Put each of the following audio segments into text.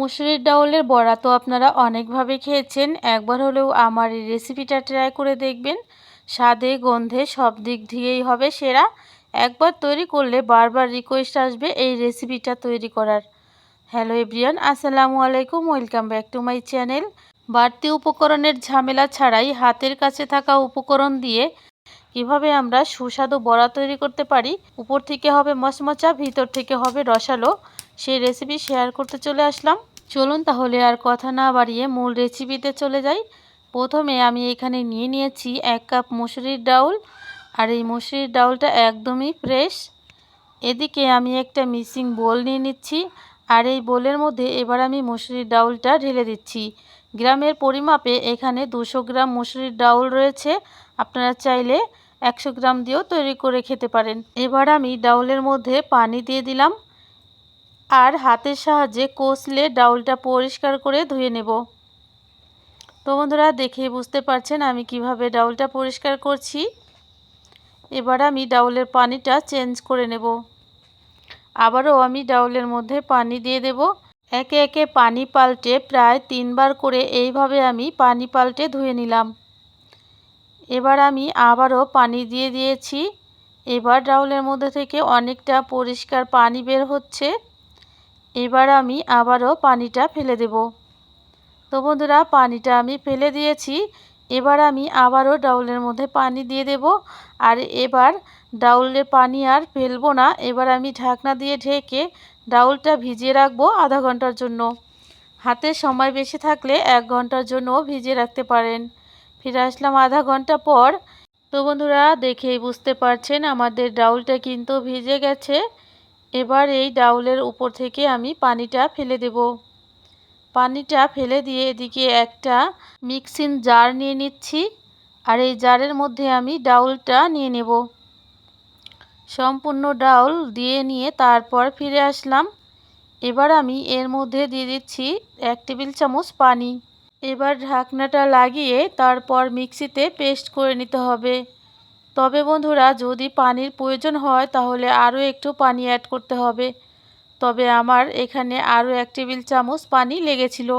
মুসুরির ডাউলের বড়া তো আপনারা অনেকভাবে খেয়েছেন। একবার হলেও আমার এই রেসিপিটা ট্রাই করে দেখবেন। স্বাদে, গন্ধে সব দিক দিয়েই হবে সেরা। একবার তৈরি করলে বারবার রিকোয়েস্ট আসবে এই রেসিপিটা তৈরি করার। হ্যালো এভরিয়ান আসসালামু আলাইকুম welcome back to my channel বাড়তি উপকরণের ঝামেলা ছাড়াই হাতের কাছে থাকা উপকরণ দিয়ে কীভাবে আমরা সুস্বাদু বড়া তৈরি করতে পারি, উপর থেকে হবে মচমচা, ভিতর থেকে হবে রসালো, সেই রেসিপি শেয়ার করতে চলে আসলাম। চলুন তাহলে আর কথা না বাড়িয়ে মূল রেসিপিতে চলে যাই। প্রথমে আমি এখানে নিয়ে নিয়েছি এক কাপ মুসুরির ডাউল, আর এই মুসুরির ডাউলটা একদমই ফ্রেশ এদিকে আমি একটা মিক্সিং বোল নিয়ে নিচ্ছি, আর এই বোলের মধ্যে এবার আমি মুসুরির ডাউলটা ঢেলে দিচ্ছি। গ্রামের পরিমাপে এখানে দুশো গ্রাম মুসুরির ডাউল রয়েছে, আপনারা চাইলে একশো গ্রাম দিয়েও তৈরি করে খেতে পারেন। এবার আমি ডাউলের মধ্যে পানি দিয়ে দিলাম। আর হাতের সাহায্যে কষলে ডাউলটা পরিষ্কার করে ধুয়ে নেব। তো বন্ধুরা, দেখে বুঝতে পারছেন আমি কীভাবে ডাউলটা পরিষ্কার করছি। এবার আমি ডাউলের পানিটা চেঞ্জ করে নেব। আবারও আমি ডাউলের মধ্যে পানি দিয়ে দেব। একে একে পানি পাল্টে প্রায় তিনবার করে এইভাবে আমি পানি পাল্টে ধুয়ে নিলাম। এবার আমি আবারও পানি দিয়ে দিয়েছি। এবার ডাউলের মধ্যে থেকে অনেকটা পরিষ্কার পানি বের হচ্ছে। এবার আমি আবারও পানিটা ফেলে দেব। তো বন্ধুরা, পানিটা আমি ফেলে দিয়েছি। এবার আমি আবারও ডাউলের মধ্যে পানি দিয়ে দেব। আর এবার ডাউলের পানি আর ফেলব না। এবার আমি ঢাকনা দিয়ে ঢেকে ডাউলটা ভিজিয়ে রাখব আধা ঘণ্টার জন্য। হাতে সময় বেশি থাকলে এক ঘণ্টার জন্য ভিজিয়ে রাখতে পারেন। ফিরে আসলাম আধা ঘণ্টা পর। তো বন্ধুরা, দেখেই বুঝতে পারছেন, আমাদের ডাউলটা কিন্তু ভিজে গেছে। এবার এই ডাউলের উপর থেকে আমি পানিটা ফেলে দেব। পানিটা ফেলে দিয়ে এদিকে একটা মিক্সিং জার নিয়ে নিচ্ছি আর এই জারের মধ্যে আমি ডাউলটা নিয়ে নেব। সম্পূর্ণ ডাউল দিয়ে নিয়ে তারপর ফিরে আসলাম। এবার আমি এর মধ্যে দিয়ে দিচ্ছি এক টেবিল চামচ পানি। এবার ঢাকনাটা লাগিয়ে তারপর মিক্সিতে পেস্ট করে নিতে হবে। তবে বন্ধুরা, যদি পানির প্রয়োজন হয়, তাহলে আরও একটু পানি অ্যাড করতে হবে। তবে আমার এখানে আরও এক টেবিল চামচ পানি লেগেছিল।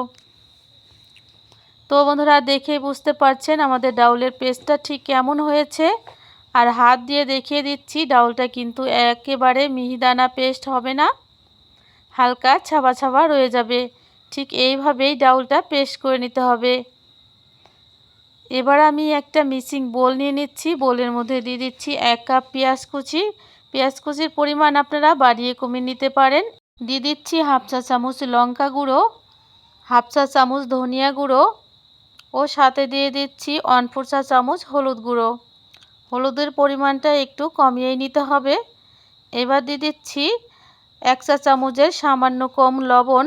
তো বন্ধুরা, দেখে বুঝতে পারছেন আমাদের ডাউলের পেস্টটা ঠিক কেমন হয়েছে। আর হাত দিয়ে দেখিয়ে দিচ্ছি, ডাউলটা কিন্তু একেবারে মিহিদানা পেস্ট হবে না। হালকা ছাবা ছাবা রয়ে যাবে। ঠিক এইভাবেই ডাউলটা পেস্ট করে নিতে হবে। এবার আমি একটা মিক্সিং বোল নিয়ে নিচ্ছি। বোলের মধ্যে দিয়ে দিচ্ছি এক কাপ পেঁয়াজ কুচি। পেঁয়াজ কুচির পরিমাণ আপনারা বাড়িয়ে কমিয়ে নিতে পারেন। দিয়ে দিচ্ছি হাফ চা চামচ লঙ্কা গুঁড়ো, হাফ চা চামচ ধনিয়া গুঁড়ো ও সাথে দিয়ে দিচ্ছি ওয়ান চা চামচ হলুদ গুঁড়ো। হলুদের পরিমাণটা একটু কমিয়ে নিতে হবে। এবার দিয়ে দিচ্ছি এক চা চামচের সামান্য কম লবণ।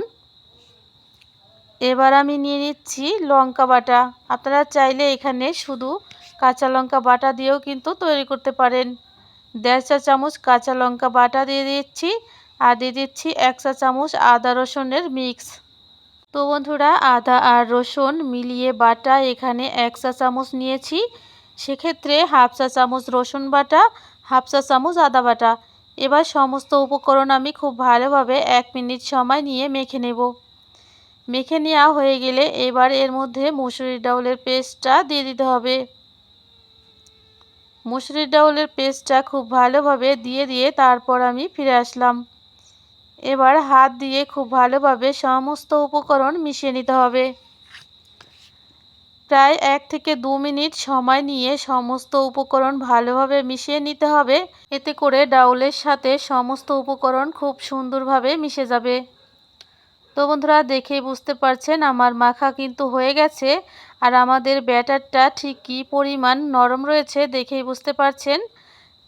এবার আমি নিয়ে নিচ্ছি লঙ্কা বাটা। আপনারা চাইলে এখানে শুধু কাঁচা লঙ্কা বাটা দিয়েও কিন্তু তৈরি করতে পারেন। দেড় চা চামচ কাঁচা লঙ্কা বাটা দিয়ে দিচ্ছি আর দিয়ে দিচ্ছি এক চা চামচ আদা রসুনের মিক্স। তো বন্ধুরা, আদা আর রসুন মিলিয়ে বাটা এখানে এক চা চামচ নিয়েছি। সেক্ষেত্রে হাফ চা চামচ রসুন বাটা, হাফ চা চামচ আদা বাটা। এবার সমস্ত উপকরণ আমি খুব ভালোভাবে এক মিনিট সময় নিয়ে মেখে নেব। মেখে নেওয়া হয়ে গেলে এবার এর মধ্যে মুসুরির ডাউলের পেস্টটা দিয়ে দিতে হবে। মুসুরির ডাউলের পেস্টটা খুব ভালোভাবে দিয়ে দিয়ে তারপর আমি ফিরে আসলাম। এবার হাত দিয়ে খুব ভালোভাবে সমস্ত উপকরণ মিশিয়ে নিতে হবে। প্রায় এক থেকে দু মিনিট সময় নিয়ে সমস্ত উপকরণ ভালোভাবে মিশিয়ে নিতে হবে। এতে করে ডাউলের সাথে সমস্ত উপকরণ খুব সুন্দরভাবে মিশে যাবে। তো বন্ধুরা দেখেই বুঝতে পারছেন, আমার মাখা কিন্তু হয়ে গেছে। আর আমাদের ব্যাটারটা ঠিক কী পরিমাণ নরম রয়েছে দেখেই বুঝতে পারছেন।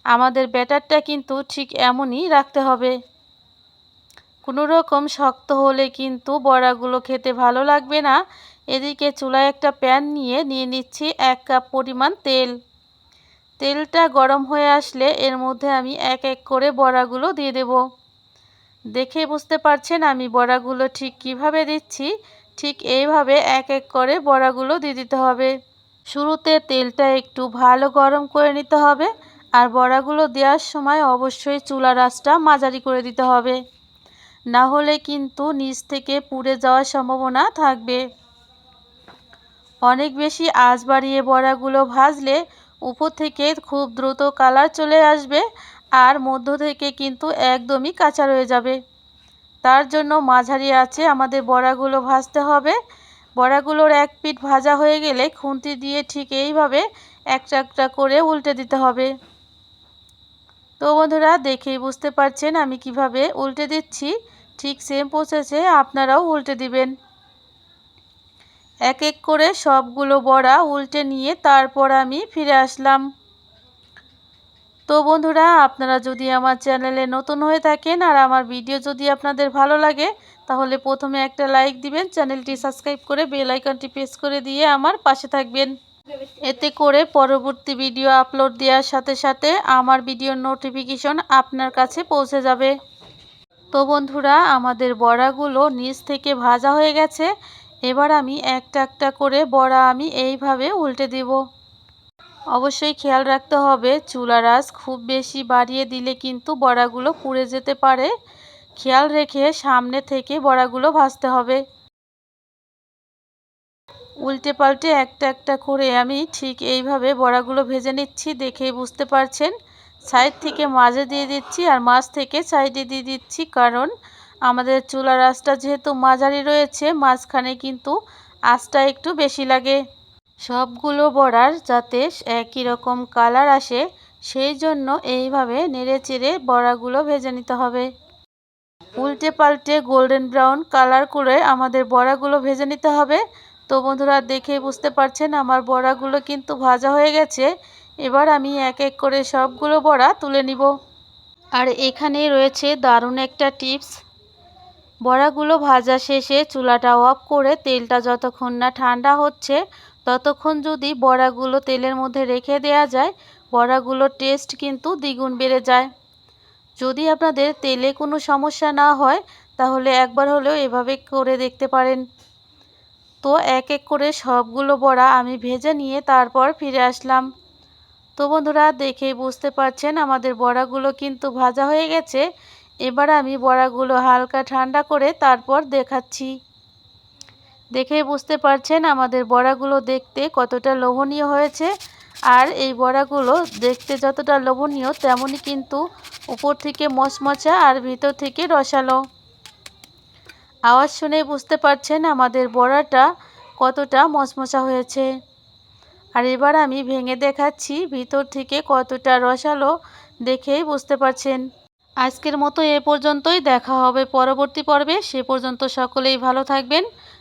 আমাদের ব্যাটারটা কিন্তু ঠিক এমনই রাখতে হবে। কোনো রকম শক্ত হলে কিন্তু বড়াগুলো খেতে ভালো লাগবে না। এদিকে চুলায় একটা প্যান নিয়ে নিয়ে নিচ্ছি এক কাপ পরিমাণ তেল। তেলটা গরম হয়ে আসলে এর মধ্যে আমি এক এক করে বড়াগুলো দিয়ে দেব। দেখে বুঝতে পারছেন আমি বড়াগুলো ঠিক কীভাবে দিচ্ছি? ঠিক এইভাবে এক এক করে বড়াগুলো দিয়ে দিতে হবে। শুরুতে তেলটা একটু ভালো গরম করে নিতে হবে আর বড়াগুলো দেওয়ার সময় অবশ্যই চুলা রাসটা মাঝারি করে দিতে হবে। না হলে কিন্তু নিচ থেকে পুড়ে যাওয়ার সম্ভাবনা থাকবে। অনেক বেশি আঁচ বাড়িয়ে বড়াগুলো ভাজলে উপর থেকে খুব দ্রুত কালার চলে আসবে আর মধ্য থেকে কিন্তু একদমই কাঁচা রয়ে যাবে। তার জন্য মাঝারি আছে আমাদের বড়াগুলো ভাজতে হবে। বড়াগুলোর এক পিঠ ভাজা হয়ে গেলে খুন্তি দিয়ে ঠিক এইভাবে একটা একটা করে উল্টে দিতে হবে। তো বন্ধুরা, দেখেই বুঝতে পারছেন আমি কীভাবে উল্টে দিচ্ছি। ঠিক সেম প্রসেসে আপনারাও উল্টে দিবেন। এক এক করে সবগুলো বড়া উল্টে নিয়ে তারপর আমি ফিরে আসলাম। তো বন্ধুরা, আপনারা যদি আমার চ্যানেলে নতুন হয়ে থাকেন আর আমার ভিডিও যদি আপনাদের ভালো লাগে, তাহলে প্রথমে একটা লাইক দিবেন, চ্যানেলটি সাবস্ক্রাইব করে বেল আইকনটি প্রেস করে দিয়ে আমার পাশে থাকবেন। এতে করে পরবর্তী ভিডিও আপলোড দেওয়ার সাথে সাথে আমার ভিডিওর নোটিফিকেশন আপনার কাছে পৌঁছে যাবে। তো বন্ধুরা, আমাদের বড়াগুলো নিচ থেকে ভাজা হয়ে গেছে। এবার আমি একটা একটা করে বড়া আমি এইভাবে উল্টে দেব। অবশ্যই খেয়াল রাখতে হবে, চুলার আঁচ খুব বেশি বাড়িয়ে দিলে কিন্তু বড়াগুলো পুড়ে যেতে পারে। খেয়াল রেখে সামনে থেকে বড়াগুলো ভাজতে হবে। উল্টে পাল্টে একটা একটা করে আমি ঠিক এইভাবে বড়াগুলো ভেজে নিচ্ছি, দেখেই বুঝতে পারছেন। সাইড থেকে মাঝে দিয়ে দিচ্ছি আর মাছ থেকে সাইডে দিয়ে দিচ্ছি কারণ আমাদের চুলার আঁচটা যেহেতু মাঝারি রয়েছে, মাঝখানে কিন্তু আঁচটা একটু বেশি লাগে। সবগুলো বড়ার যাতে একই রকম কালার আসে, সেই জন্য এইভাবে নেড়ে চেড়ে বড়াগুলো ভেজে নিতে হবে। উল্টে পাল্টে গোল্ডেন ব্রাউন কালার করে আমাদের বড়াগুলো ভেজে নিতে হবে। তো বন্ধুরা, দেখে বুঝতে পারছেন আমার বড়াগুলো কিন্তু ভাজা হয়ে গেছে। এবার আমি এক এক করে সবগুলো বড়া তুলে নিব। আর এখানে রয়েছে দারুণ একটা টিপস। বড়াগুলো ভাজা শেষে চুলাটা অফ করে তেলটা যতক্ষণ না ঠান্ডা হচ্ছে ততক্ষণ যদি বড়াগুলো তেলের মধ্যে রেখে দেয়া যায় বড়াগুলোর টেস্ট কিন্তু দ্বিগুণ বেড়ে যায়। যদি আপনাদের তেলে কোনো সমস্যা না হয়, তাহলে একবার হলেও এভাবে করে দেখতে পারেন। তো এক এক করে সবগুলো বড়া আমি ভেজে নিয়ে তারপর ফিরে আসলাম। তো বন্ধুরা, দেখেই বুঝতে পারছেন আমাদের বড়াগুলো কিন্তু ভাজা হয়ে গেছে। এবার আমি বড়াগুলো হালকা ঠান্ডা করে তারপর দেখাচ্ছি। দেখেই বুঝতে পারছেন আমাদের বড়াগুলো দেখতে কতটা লোভনীয় হয়েছে। আর এই বড়াগুলো দেখতে যতটা লোভনীয়, তেমনই কিন্তু উপর থেকে মচমচা আর ভিতর থেকে রসালো। আওয়াজ শুনে বুঝতে পারছেন আমাদের বড়াটা কতটা মচমচা হয়েছে। আর এবার আমি ভেঙে দেখাচ্ছি ভিতর থেকে কতটা রসালো দেখেই বুঝতে পারছেন। আজকের মতো এ পর্যন্তই, দেখা হবে পরবর্তী পর্বে। সে পর্যন্ত সকলেই ভালো থাকবেন।